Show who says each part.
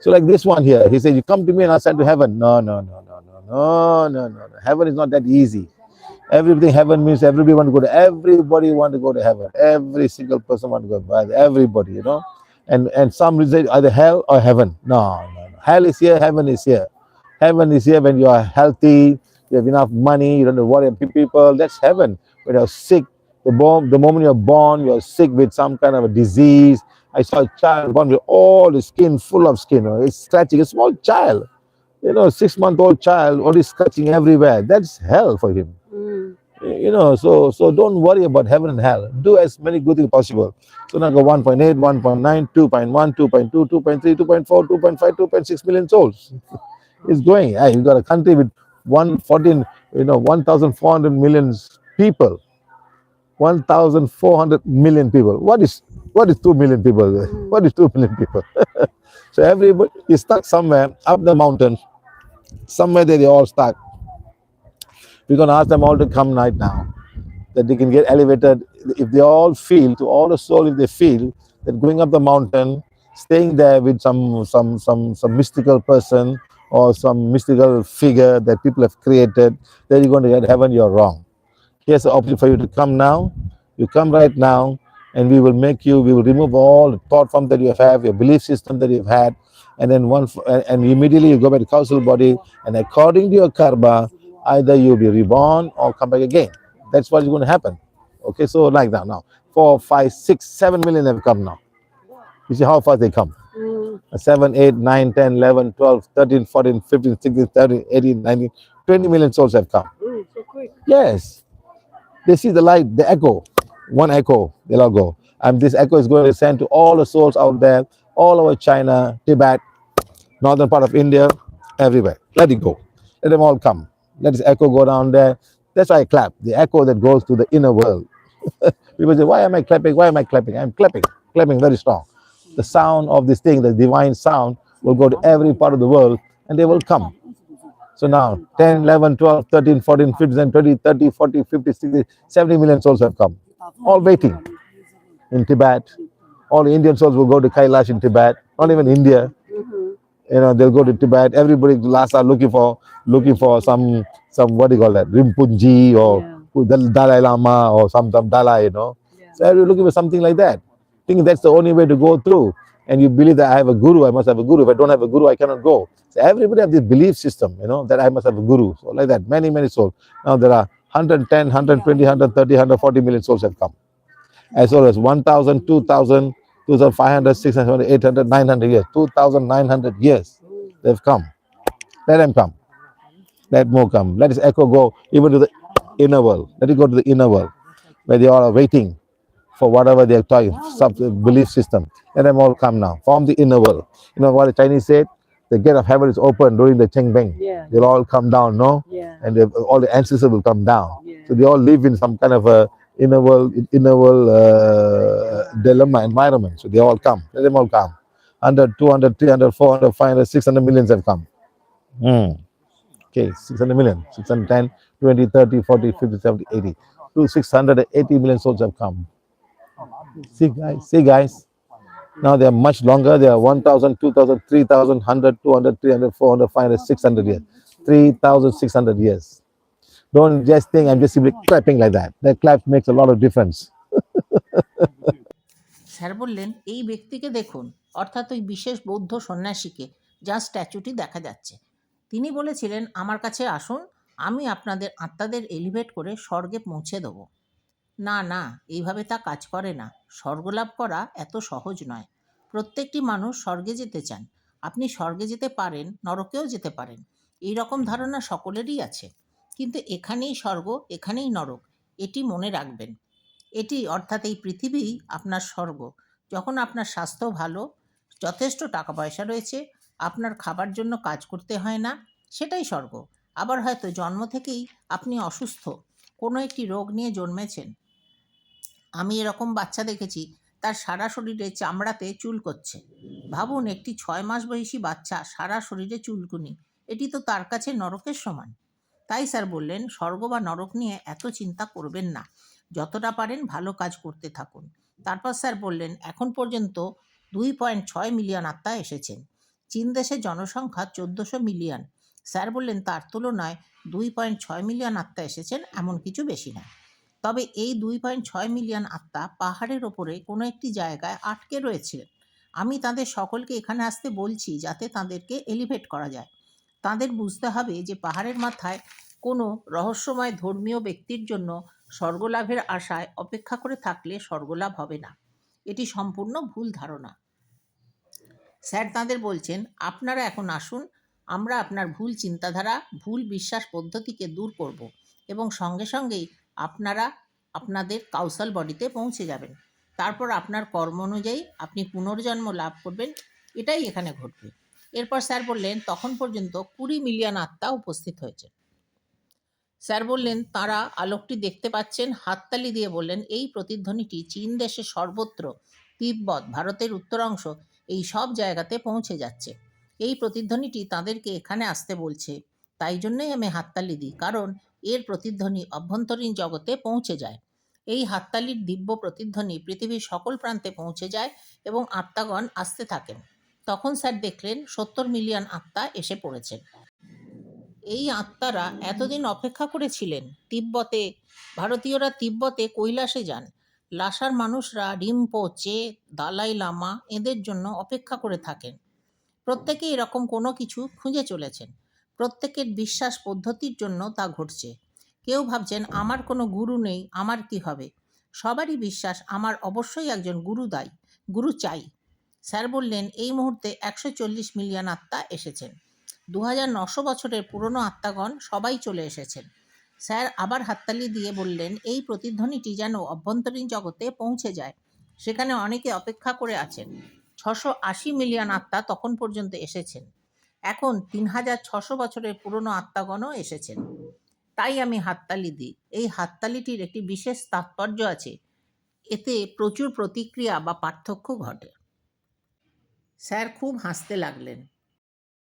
Speaker 1: So like this one here, he said, you come to me and I'll send to heaven. No, no, no, no, no, no, no, no. Heaven is not that easy. Everything heaven means everybody want to go to everybody want to go to heaven. Every single person want to go to heaven. Everybody, you know. And and some say either hell or heaven. No, no, no. Hell is here, heaven is here. Heaven is here when you are healthy, you have enough money, you don't worry about people. That's heaven. When you're sick, the, bomb, the moment you're born, you're sick with some kind of a disease, I saw a child born with all the skin full of skin. It's scratching, a small child, you know, six month old child, all is scratching everywhere. That's hell for him. Mm. You know, so so don't worry about heaven and hell. Do as many good things possible. So now go 1.8, 1.9, 2.1, 2.2, 2.3, 2.4, 2.5, 2.6 million souls. it's going. Hey, you've got a country with 114, you know, 1,400 million people 1,400 million people. What is what is 2 million people? Hmm. What is 2 million people? so everybody is stuck somewhere up the mountain. Somewhere there they all stuck. We're going to ask them all to come right now. That they can get elevated. If they all feel, to all the soul, if they feel that going up the mountain, staying there with some some some some mystical person or some mystical figure that people have created, then you're going to get heaven, you're wrong. Here's the option for you to come now. You come right now, and we will make you, we will remove all the thought form that you have, your belief system that you've had, and then one, and immediately you go back to causal body, and according to your karma, either you'll be reborn or come back again. That's what is going to happen. Okay, so like that now. Four, five, six, seven million have come now. You see how fast they come. Mm. 7, 8, 9, 10, 11, 12, 13, 14, 15, 16, 17, 18, 19, 20 million souls have come. Mm, so quick. Yes. They see the light, the echo, one echo, they'll go. And this echo is going to send to all the souls out there, all over China, Tibet, northern part of India, everywhere. Let it go. Let them all come. Let this echo go down there. That's why I clap. The echo that goes to the inner world. People say, why am I clapping? Why am I clapping? I'm clapping, clapping very strong. The sound of this thing, the divine sound, will go to every part of the world and they will come. So now 10, 11, 12, 13, 14, 15, 20, 30, 40, 50, 60, 70 million souls have come, all waiting in Tibet. All Indian souls will go to Kailash in Tibet, not even India. You know, they'll go to Tibet. Everybody Lhasa looking for looking for some some what do you call that? Rinpoche or yeah. Dalai Lama or some some Dalai, you know. Yeah. So everybody looking for something like that. Think that's the only way to go through and you believe that I have a guru, I must have a guru. If I don't have a guru, I cannot go. So everybody have this belief system, you know, that I must have a guru. So like that, many, many souls. Now there are 110, 120, 130, 140 million souls have come. As well as 1,000, 2,000, 2,500, 600, 800, 900 years, 2,900 years they've come. Let them come. Let more come. Let this echo go even to the inner world. Let it go to the inner world where they all are waiting for whatever they are talking, some belief system. And them all come now from the inner world. You know what the Chinese said? The gate of heaven is open during the Cheng Beng. Yeah. They'll all come down, no? Yeah. And all the ancestors will come down. Yeah. So they all live in some kind of a inner world, inner world uh, dilemma environment. So they all come. Let them all come. 100, 200, 300, 400, 500, 600 millions have come. Mm. Okay, 600 million, 610, 20, 30, 40, 50, 70, 80. 680 million souls have come. See guys, see guys. Now they are much longer. They are 1,000, 2,000, 3,000, 100, 200, 300, 400, 500, 600 years. 3,600 years. Don't just think I'm just simply clapping like that. That clap makes a lot of difference. Sir বললেন এই ব্যক্তিকে দেখুন অর্থাৎ ওই বিশেষ বৌদ্ধ সন্ন্যাসীকে যা স্ট্যাচুটি দেখা যাচ্ছে তিনি বলেছিলেন আমার কাছে আসুন আমি আপনাদের আত্মাদের এলিভেট করে স্বর্গে পৌঁছে দেবো না না এইভাবে তা কাজ করে না স্বর্গলাভ করা এত সহজ নয় প্রত্যেকটি মানুষ স্বর্গে যেতে চান আপনি স্বর্গে যেতে পারেন নরকেও যেতে পারেন এই রকম ধারণা সকলেরই আছে কিন্তু এখানেই স্বর্গ এখানেই নরক এটি মনে রাখবেন এটি অর্থাৎ এই পৃথিবীই আপনার স্বর্গ যখন আপনার স্বাস্থ্য ভালো যথেষ্ট টাকা পয়সা রয়েছে আপনার খাবার জন্য কাজ করতে হয় না সেটাই স্বর্গ আবার হয়তো জন্ম থেকেই আপনি অসুস্থ কোনো একটি রোগ নিয়ে জন্মেছেন আমি এরকম বাচ্চা দেখেছি তার সারা শরীরে চামড়াতে চুল করছে ভাবুন একটি ছয় মাস বয়সী বাচ্চা সারা শরীরে চুলকুনি এটি তো তার কাছে নরকের সমান তাই স্যার বললেন স্বর্গ বা নরক নিয়ে এত চিন্তা করবেন না
Speaker 2: যতটা পারেন ভালো কাজ করতে থাকুন তারপর স্যার বললেন এখন পর্যন্ত দুই পয়েন্ট ছয় মিলিয়ন আত্মা এসেছেন চীন দেশের জনসংখ্যা চোদ্দোশো মিলিয়ন স্যার বললেন তার তুলনায় দুই পয়েন্ট ছয় মিলিয়ন আত্মা এসেছেন এমন কিছু বেশি না তবে এই দুই পয়েন্ট ছয় মিলিয়ন আত্মা পাহাড়ের ওপরে কোনো একটি জায়গায় আটকে রয়েছিলেন আমি তাদের সকলকে এখানে আসতে বলছি যাতে তাদেরকে এলিভেট করা যায় তাদের বুঝতে হবে যে পাহাড়ের মাথায় কোনো রহস্যময় ধর্মীয় ব্যক্তির জন্য স্বর্গলাভের আশায় অপেক্ষা করে থাকলে স্বর্গলাভ হবে না এটি সম্পূর্ণ ভুল ধারণা স্যার তাদের বলছেন আপনারা এখন আসুন আমরা আপনার ভুল চিন্তাধারা ভুল বিশ্বাস পদ্ধতিকে দূর করব এবং সঙ্গে সঙ্গেই আপনারা আপনাদের কাউসাল বডিতে পৌঁছে যাবেন তারপর আপনার কর্ম অনুযায়ী আপনি পুনর্জন্ম লাভ করবেন এটাই এখানে ঘটবে এরপর স্যার বললেন তখন পর্যন্ত কুড়ি মিলিয়ন আত্মা উপস্থিত হয়েছে স্যার বললেন তারা আলোকটি দেখতে পাচ্ছেন হাততালি দিয়ে বললেন এই প্রতিধ্বনিটি চীন দেশে সর্বত্র তিব্বত ভারতের উত্তর অংশ এই সব জায়গাতে পৌঁছে যাচ্ছে এই প্রতিধ্বনিটি তাদেরকে এখানে আসতে বলছে তাই জন্যই আমি হাততালি দিই কারণ এর প্রতিধ্বনি অভ্যন্তরীণ জগতে পৌঁছে যায় এই হাততালির দিব্য প্রতিধ্বনি পৃথিবীর সকল প্রান্তে পৌঁছে যায় এবং আত্মাগণ আসতে থাকেন তখন স্যার দেখলেন সত্তর মিলিয়ন আত্মা এসে পড়েছেন এই আত্মারা এতদিন অপেক্ষা করেছিলেন তিব্বতে ভারতীয়রা তিব্বতে কৈলাসে যান লাসার মানুষরা রিম্পো চে দালাই লামা এদের জন্য অপেক্ষা করে থাকেন প্রত্যেকে এরকম কোনো কিছু খুঁজে চলেছেন প্রত্যেকের বিশ্বাস পদ্ধতির জন্য তা ঘটছে কেউ ভাবছেন আমার কোনো গুরু নেই আমার কি হবে সবারই বিশ্বাস আমার অবশ্যই একজন গুরু দায়ী গুরু চাই স্যার বললেন এই মুহূর্তে একশো চল্লিশ মিলিয়ন আত্মা এসেছেন দু হাজার নশো বছরের পুরনো আত্মাগণ সবাই চলে এসেছেন স্যার আবার হাততালি দিয়ে বললেন এই প্রতিধ্বনিটি যেন অভ্যন্তরীণ জগতে পৌঁছে যায় সেখানে অনেকে অপেক্ষা করে আছেন ছশো আশি মিলিয়ন আত্মা তখন পর্যন্ত এসেছেন এখন তিন হাজার ছশো বছরের পুরনো আত্মাগণও এসেছেন তাই আমি হাততালি দিই এই হাততালিটির একটি বিশেষ তাৎপর্য আছে এতে প্রচুর প্রতিক্রিয়া বা পার্থক্য ঘটে স্যার খুব হাসতে লাগলেন